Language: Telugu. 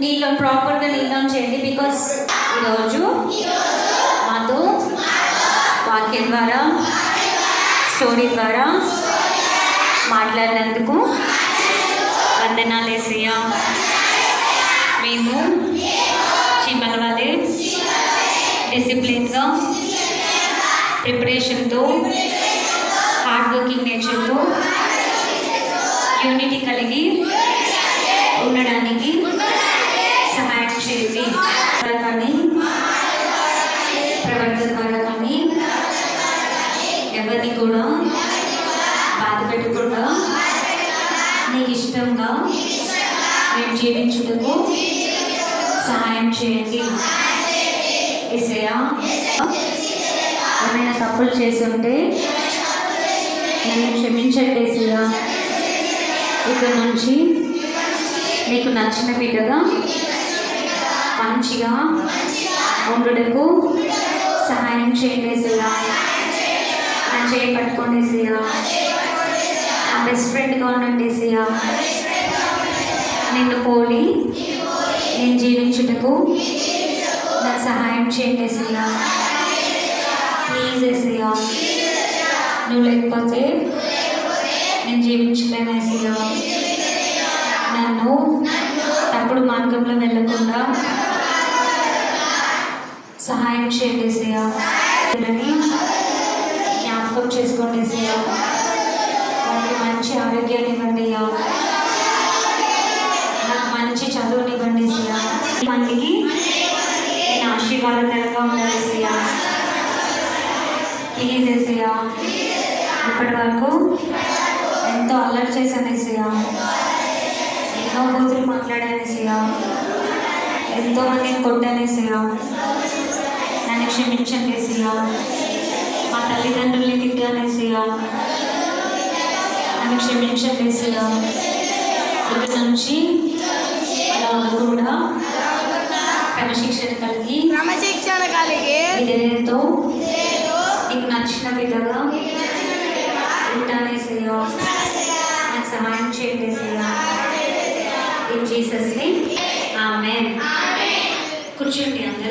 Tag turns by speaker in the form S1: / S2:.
S1: నీళ్ళు ప్రాపర్గా నీళ్ళు చేయండి బికాస్ ఈరోజు మాతో వాక్యం ద్వారా స్టోరీ ద్వారా మాట్లాడినందుకు వందనాలు మేము చీమల డిసిప్లిన్గా ప్రిపరేషన్తో హార్డ్ వర్కింగ్ నేచర్తో యూనిటీ కలిగి కూడా బాధ పెట్టకుండా నీకు ఇష్టంగా మేము జీవించుటకు సహాయం చేయండి. ఇసయా ఏమైనా తప్పులు చేస్తుంటే నన్ను క్షమించండి ఇసయా ఇక్కడ నుంచి నీకు నచ్చిన బిడ్డగా మంచిగా ఉండుటకు సహాయం చేయండి ఇసయా చేయి పట్టుకోండి సియా నా బెస్ట్ ఫ్రెండ్గా ఉండండి సియా నిన్ను పోలి నేను జీవించుటకు నాకు సహాయం చేయండి సియా ప్లీజ్ ఎసయ్యా నువ్వు లేకపోతే నేను జీవించలేను ఎసయ్యా నన్ను తప్పుడు మార్గంలో వెళ్ళకుండా సహాయం చేయండి ఎసయ్యా మంచి ఆరోగ్యాన్ని ఇవ్వండి అయ్యా. నాకు మంచి చదువునివ్వండి ఎసయ్యా మందికి నేను ఆశీర్వాదకరంగా ఉండాలి ఎసయ్యా ప్లీజ్ ఎసయ్యా ఇప్పటి వరకు ఎంతో అల్లరి చేశాను ఎసయ్యా ఎన్నో బూతులు మాట్లాడాను ఎసయ్యా ఎంతో మందిని కొట్టాను నన్ను క్షమించండి మా తల్లిదండ్రుల్ని తిట్టాను ఎసయ్యా నన్ను క్షమించండి ఇక నుంచి కూడా క్రమశిక్షణ కలిగి
S2: క్రమశిక్షణ కలిగి
S1: నీకు నచ్చిన విధంగా ఉంటానేసయ్యా నాకు సహాయం చేయండి ఇన్ జీసస్ ఆమె కూర్చోండి అందరూ.